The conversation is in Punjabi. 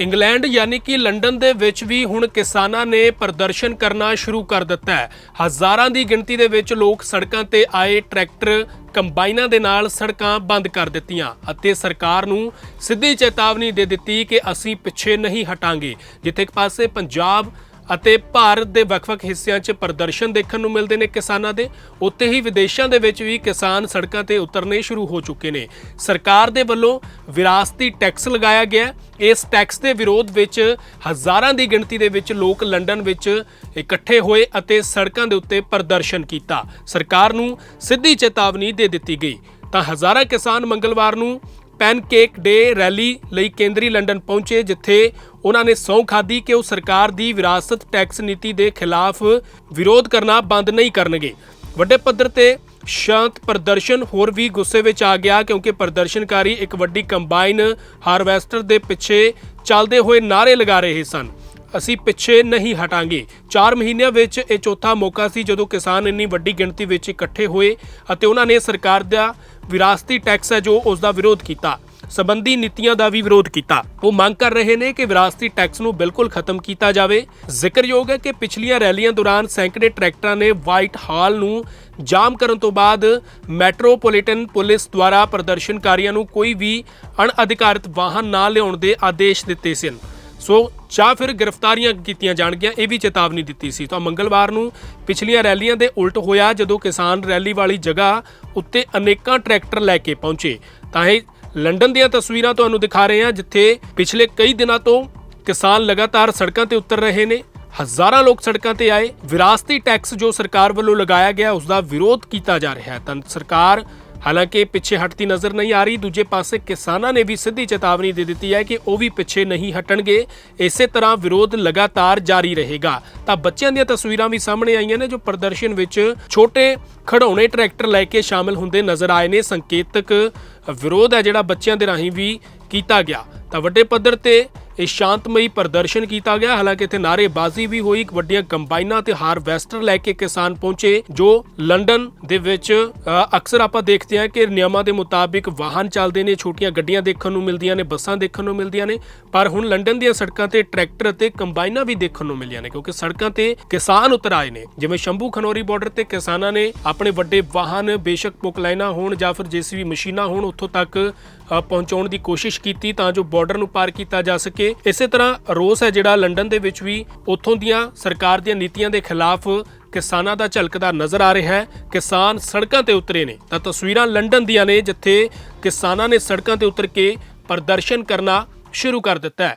ਇੰਗਲੈਂਡ ਯਾਨੀ ਕਿ ਲੰਡਨ ਦੇ ਵਿੱਚ ਵੀ ਹੁਣ ਕਿਸਾਨਾਂ ਨੇ ਪ੍ਰਦਰਸ਼ਨ ਕਰਨਾ ਸ਼ੁਰੂ ਕਰ ਦਿੱਤਾ ਹੈ। ਹਜ਼ਾਰਾਂ ਦੀ ਗਿਣਤੀ ਦੇ ਵਿੱਚ ਲੋਕ ਸੜਕਾਂ ਤੇ ਆਏ ਟਰੈਕਟਰ ਕੰਬਾਈਨਾਂ ਦੇ ਨਾਲ ਸੜਕਾਂ ਬੰਦ ਕਰ ਦਿੱਤੀਆਂ ਅਤੇ ਸਰਕਾਰ ਨੂੰ ਸਿੱਧੀ ਚੇਤਾਵਨੀ ਦੇ ਦਿੱਤੀ ਕਿ ਅਸੀਂ ਪਿੱਛੇ ਨਹੀਂ ਹਟਾਂਗੇ। ਜਿੱਥੇ ਇੱਕ ਪਾਸੇ ਪੰਜਾਬ ਅਤੇ ਭਾਰਤ ਦੇ ਵੱਖ-ਵੱਖ ਹਿੱਸਿਆਂ 'ਚ ਪ੍ਰਦਰਸ਼ਨ ਦੇਖਣ ਨੂੰ ਮਿਲਦੇ ਨੇ ਕਿਸਾਨਾਂ ਦੇ। ਉੱਤੇ ਹੀ ਵਿਦੇਸ਼ਾਂ ਦੇ ਵਿੱਚ ਵੀ ਕਿਸਾਨ ਸੜਕਾਂ ਤੇ ਉਤਰਨੇ ਸ਼ੁਰੂ ਹੋ ਚੁੱਕੇ ਨੇ। ਸਰਕਾਰ ਦੇ ਵੱਲੋਂ ਵਿਰਾਸਤੀ ਟੈਕਸ ਲਗਾਇਆ ਗਿਆ ਇਸ ਟੈਕਸ ਦੇ ਵਿਰੋਧ ਵਿੱਚ ਹਜ਼ਾਰਾਂ ਦੀ ਗਿਣਤੀ ਦੇ ਵਿੱਚ ਲੋਕ ਲੰਡਨ ਵਿੱਚ ਇਕੱਠੇ ਹੋਏ ਅਤੇ ਸੜਕਾਂ ਦੇ ਉੱਤੇ ਪ੍ਰਦਰਸ਼ਨ ਕੀਤਾ। ਸਰਕਾਰ ਨੂੰ ਸਿੱਧੀ ਚੇਤਾਵਨੀ ਦੇ ਦਿੱਤੀ ਗਈ। ਤਾਂ ਹਜ਼ਾਰਾਂ ਕਿਸਾਨ ਮੰਗਲਵਾਰ ਨੂੰ ਪੈਨਕੇਕ ਡੇ ਰੈਲੀ ਲਈ ਕੇਂਦਰੀ ਲੰਡਨ ਪਹੁੰਚੇ, ਜਿੱਥੇ ਉਹਨਾਂ ਨੇ ਸਹੁੰ ਖਾਦੀ ਕਿ ਉਹ ਸਰਕਾਰ ਦੀ ਵਿਰਾਸਤ ਟੈਕਸ ਨੀਤੀ ਦੇ ਖਿਲਾਫ ਵਿਰੋਧ ਕਰਨਾ ਬੰਦ ਨਹੀਂ ਕਰਨਗੇ। ਵੱਡੇ ਪੱਧਰ ਤੇ ਸ਼ਾਂਤ ਪ੍ਰਦਰਸ਼ਨ, ਹੋਰ ਵੀ ਗੁੱਸੇ ਵਿੱਚ ਆ ਗਿਆ ਕਿਉਂਕਿ ਪ੍ਰਦਰਸ਼ਨਕਾਰੀ ਇੱਕ ਵੱਡੀ ਕੰਬਾਈਨ ਹਾਰਵੈਸਟਰ ਦੇ ਪਿੱਛੇ ਚੱਲਦੇ ਹੋਏ ਨਾਅਰੇ ਲਗਾ ਰਹੇ ਸਨ। ਅਸੀਂ ਪਿੱਛੇ ਨਹੀਂ ਹਟਾਂਗੇ। 4 ਮਹੀਨਿਆਂ ਵਿੱਚ ਇਹ ਚੌਥਾ ਮੌਕਾ ਸੀ ਜਦੋਂ ਕਿਸਾਨ ਇੰਨੀ ਵੱਡੀ ਗਿਣਤੀ ਵਿੱਚ ਇਕੱਠੇ ਹੋਏ ਅਤੇ ਉਹਨਾਂ ਨੇ ਸਰਕਾਰ ਦਾ ਵਿਰਾਸਤੀ ਟੈਕਸ ਹੈ ਜੋ ਉਸ ਦਾ ਵਿਰੋਧ ਕੀਤਾ। ਸਬੰਧੀ ਨੀਤੀਆਂ ਦਾ ਵੀ ਵਿਰੋਧ ਕੀਤਾ। ਉਹ ਮੰਗ ਕਰ ਰਹੇ ਨੇ ਕਿ ਵਿਰਾਸਤੀ ਟੈਕਸ ਨੂੰ ਬਿਲਕੁਲ ਖਤਮ ਕੀਤਾ ਜਾਵੇ। ਜ਼ਿਕਰਯੋਗ ਹੈ ਕਿ ਪਿਛਲੀਆਂ ਰੈਲੀਆਂ ਦੌਰਾਨ ਸੈਂਕੜੇ ਟਰੈਕਟਰਾਂ ਨੇ ਵਾਈਟ ਹਾਲ ਨੂੰ ਜਾਮ ਕਰਨ ਤੋਂ ਬਾਅਦ ਮੈਟਰੋਪੋਲੀਟਨ ਪੁਲਿਸ ਦੁਆਰਾ ਪ੍ਰਦਰਸ਼ਨਕਾਰੀਆਂ ਨੂੰ ਕੋਈ ਵੀ ਅਣਅਧਿਕਾਰਤ ਵਾਹਨ ਨਾ ਲਿਆਉਣ ਦੇ ਆਦੇਸ਼ ਦਿੱਤੇ ਸਨ। ਸੋ ਜਾਂ ਫਿਰ ਗ੍ਰਿਫਤਾਰੀਆਂ ਕੀਤੀਆਂ ਜਾਣਗੀਆਂ, ਇਹ ਵੀ ਚੇਤਾਵਨੀ ਦਿੱਤੀ ਸੀ। ਤਾਂ ਮੰਗਲਵਾਰ ਨੂੰ ਪਿਛਲੀਆਂ ਰੈਲੀਆਂ ਦੇ ਉਲਟ ਹੋਇਆ, ਜਦੋਂ ਕਿਸਾਨ ਰੈਲੀ ਵਾਲੀ ਜਗ੍ਹਾ ਉੱਤੇ ਅਨੇਕਾਂ ਟਰੈਕਟਰ ਲੈ ਕੇ ਪਹੁੰਚੇ। ਤਾਂ ਇਹ ਲੰਡਨ ਦੀਆਂ ਤਸਵੀਰਾਂ ਤੁਹਾਨੂੰ ਦਿਖਾ ਰਹੇ ਹਾਂ, ਜਿੱਥੇ ਪਿਛਲੇ ਕਈ ਦਿਨਾਂ ਤੋਂ ਕਿਸਾਨ ਲਗਾਤਾਰ ਸੜਕਾਂ ਤੇ ਉਤਰ ਰਹੇ ਨੇ। ਹਜ਼ਾਰਾਂ ਲੋਕ ਸੜਕਾਂ ਤੇ ਆਏ। ਵਿਰਾਸਤੀ ਟੈਕਸ ਜੋ ਸਰਕਾਰ ਵੱਲੋਂ ਲਗਾਇਆ ਗਿਆ ਉਸ ਦਾ ਵਿਰੋਧ ਕੀਤਾ ਜਾ ਰਿਹਾ ਹੈ। ਤਾਂ ਸਰਕਾਰ ਹਾਲਾਂਕਿ ਪਿੱਛੇ ਹਟਦੀ ਨਜ਼ਰ ਨਹੀਂ ਆ ਰਹੀ, ਦੂਜੇ ਪਾਸੇ ਕਿਸਾਨਾਂ ਨੇ ਵੀ ਸਿੱਧੀ ਚੇਤਾਵਨੀ ਦੇ ਦਿੱਤੀ ਹੈ ਕਿ ਉਹ ਵੀ ਪਿੱਛੇ ਨਹੀਂ ਹਟਣਗੇ। ਇਸੇ ਤਰ੍ਹਾਂ ਵਿਰੋਧ ਲਗਾਤਾਰ ਜਾਰੀ ਰਹੇਗਾ। ਤਾਂ ਬੱਚਿਆਂ ਦੀਆਂ ਤਸਵੀਰਾਂ ਵੀ ਸਾਹਮਣੇ ਆਈਆਂ ਨੇ, ਜੋ ਪ੍ਰਦਰਸ਼ਨ ਵਿੱਚ ਛੋਟੇ ਖੜਾਉਣੇ ਟਰੈਕਟਰ ਲੈ ਕੇ ਸ਼ਾਮਲ ਹੁੰਦੇ ਨਜ਼ਰ ਆਏ ਨੇ। ਸੰਕੇਤਕ ਵਿਰੋਧ ਹੈ ਜਿਹੜਾ ਬੱਚਿਆਂ ਦੇ ਰਾਹੀਂ ਵੀ ਕੀਤਾ ਗਿਆ। ਤਾਂ ਵੱਡੇ ਪੱਧਰ ਤੇ ਇਹ ਸ਼ਾਂਤਮਈ ਪ੍ਰਦਰਸ਼ਨ ਕੀਤਾ ਗਿਆ। ਹਾਲਾਂਕਿ ਇੱਥੇ ਨਾਰੇਬਾਜ਼ੀ ਵੀ ਹੋਈ। ਵੱਡੀਆਂ ਕੰਬਾਈਨਾਂ ਤੇ ਹਾਰਵੈਸਟਰ ਲੈ ਕੇ ਕਿਸਾਨ ਪਹੁੰਚੇ, ਜੋ ਲੰਡਨ ਦੇ ਵਿੱਚ ਅਕਸਰ ਆਪਾਂ ਦੇਖਦੇ ਹਾਂ ਕਿ ਨਿਯਮਾਂ ਦੇ ਮੁਤਾਬਿਕ ਵਾਹਨ ਚੱਲਦੇ ਨੇ, ਛੋਟੀਆਂ ਗੱਡੀਆਂ ਦੇਖਣ ਨੂੰ ਮਿਲਦੀਆਂ ਨੇ, ਬੱਸਾਂ ਦੇਖਣ ਨੂੰ ਮਿਲਦੀਆਂ ਨੇ। ਪਰ ਹੁਣ ਲੰਡਨ ਦੀਆਂ ਸੜਕਾਂ ਤੇ ਟਰੈਕਟਰ ਅਤੇ ਕੰਬਾਈਨਾਂ ਵੀ ਦੇਖਣ ਨੂੰ ਮਿਲੀਆਂ ਨੇ, ਕਿਉਂਕਿ ਸੜਕਾਂ ਤੇ ਕਿਸਾਨ ਉਤਰ ਆਏ ਨੇ। ਜਿਵੇਂ ਸ਼ੰਭੂ ਖਨੌਰੀ ਬਾਰਡਰ ਤੇ ਕਿਸਾਨਾਂ ਨੇ ਆਪਣੇ ਵੱਡੇ ਵਾਹਨ ਬੇਸ਼ੱਕ ਪੁਕਲਾਈਨਾਂ ਹੋਣ ਜਾਂ ਫਿਰ ਜੀਸੀਬੀ ਮਸ਼ੀਨਾਂ ਹੋਣ, ਉੱਥੋਂ ਤੱਕ ਪਹੁੰਚਾਉਣ ਦੀ ਕੋਸ਼ਿਸ਼ ਕੀਤੀ ਤਾਂ ਜੋ ਬਾਰਡਰ ਨੂੰ ਪਾਰ ਕੀਤਾ ਜਾ ਸਕੇ। ਇਸੇ ਤਰ੍ਹਾਂ ਰੋਸ ਹੈ ਜਿਹੜਾ ਲੰਡਨ ਦੇ ਵਿੱਚ ਵੀ ਉੱਥੋਂ ਦੀਆਂ ਸਰਕਾਰ ਦੀਆਂ ਨੀਤੀਆਂ ਦੇ ਖਿਲਾਫ ਕਿਸਾਨਾਂ ਦਾ ਝਲਕਦਾ ਨਜ਼ਰ ਆ ਰਿਹਾ ਹੈ। ਕਿਸਾਨ ਸੜਕਾਂ ਤੇ ਉਤਰੇ ਨੇ। ਤਾਂ ਤਸਵੀਰਾਂ ਲੰਡਨ ਦੀਆਂ ਨੇ, ਜਿੱਥੇ ਕਿਸਾਨਾਂ ਨੇ ਸੜਕਾਂ ਤੇ ਉਤਰ ਕੇ ਪ੍ਰਦਰਸ਼ਨ ਕਰਨਾ ਸ਼ੁਰੂ ਕਰ ਦਿੱਤਾ ਹੈ।